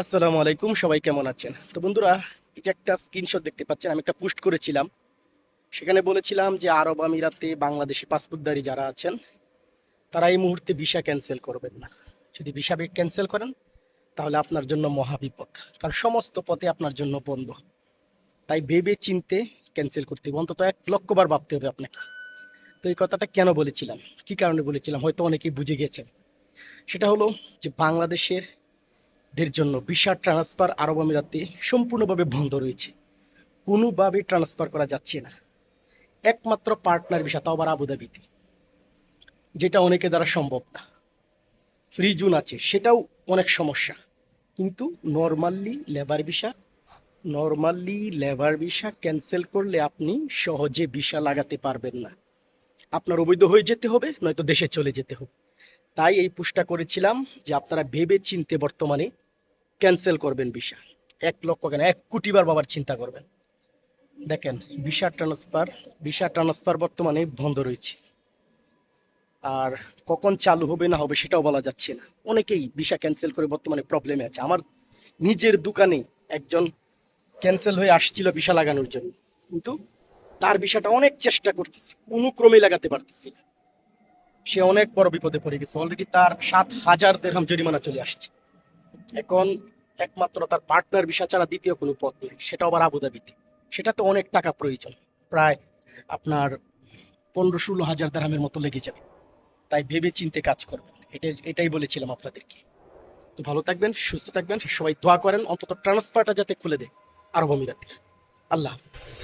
আসসালামু আলাইকুম, সবাই কেমন আছেন? তো বন্ধুরা এটা একটা স্ক্রিনশট দেখতে পাচ্ছেন, আমি একটা পোস্ট করেছিলাম। সেখানে বলেছিলাম যে আরব আমিরাতে বাংলাদেশি পাসপোর্টধারী যারা আছেন, তারা এই মুহূর্তে ভিসা ক্যান্সেল করবেন না। যদি ভিসা ক্যান্সেল করেন, তাহলে আপনার জন্য মহাবিপদ কারণ সমস্ত পথে আপনার জন্য বন্ধ। তাই ভেবে চিনতে ক্যান্সেল করতে হবে। অন্তত এক লক্ষবার ভাবতে হবে আপনাকে। তো এই কথাটা কেন বলেছিলাম? কি কারণে বলেছিলাম? হয়তো অনেকেই বুঝে গেছেন। সেটা হলো যে বাংলাদেশের দের জন্য ভিসা ট্রান্সফার আরব আমিরাতে সম্পূর্ণভাবে বন্ধ রয়েছে। কোনোভাবে ট্রান্সফার করা যাচ্ছে না। একমাত্র পার্টনার ভিসা তাও আবার আবুধাবিতে যেটা অনেকে দ্বারা সম্ভব না। ফ্রি জোন আছে, সেটাও অনেক সমস্যা। কিন্তু normally labour visa normally labour visa cancel করলে আপনি সহজে ভিসা লাগাতে পারবেন না। আপনার অবৈধ হয়ে যেতে হবে, নয়তো দেশে চলে যেতে হবে। তাই এই পুষ্টা করেছিলাম যে আপনারা ভেবে চিনতে বর্তমানে ক্যান্সেল করবেন ভিসা। এক লক্ষ কেন? এক কোটিবার বাবার চিন্তা করবেন। দেখেন, ভিসা ট্রান্সফার ভিসা ট্রান্সফার বর্তমানে বন্ধ রয়েছে। আর কখন চালু হবে না হবে সেটাও বলা যাচ্ছে না। অনেকেই ভিসা ক্যান্সেল করে বর্তমানে প্রবলেমে আছে। আমার নিজের দোকানে একজন ক্যান্সেল হয়ে আসছিল ভিসা লাগানোর জন্য। কিন্তু তার ভিসাটা অনেক চেষ্টা করতেছি কোনো ক্রমে লাগাতে পারতেছি না। সে অনেক বড় বিপদে পড়ে গেছে। অলরেডি তার সাত হাজার দেড়হাম জরিমানা চলে আসছে। এখন একমাত্র তার পার্টনার ভিসা ছাড়া দ্বিতীয় কোনো পথ নেই সেটা আবার আবুধাবিতে। সেটা তো অনেক টাকা প্রয়োজন, প্রায় আপনার পনেরো ষোলো হাজার দেড়হামের মতো লেগে যাবে। তাই ভেবে চিনতে কাজ করবেন, এটাই এটাই বলেছিলাম আপনাদেরকে। তো ভালো থাকবেন, সুস্থ থাকবেন, সবাই দোয়া করেন, অন্তত ট্রান্সফারটা যাতে খুলে দেয় আরব আমিরাতে। আল্লাহ হাফিজ।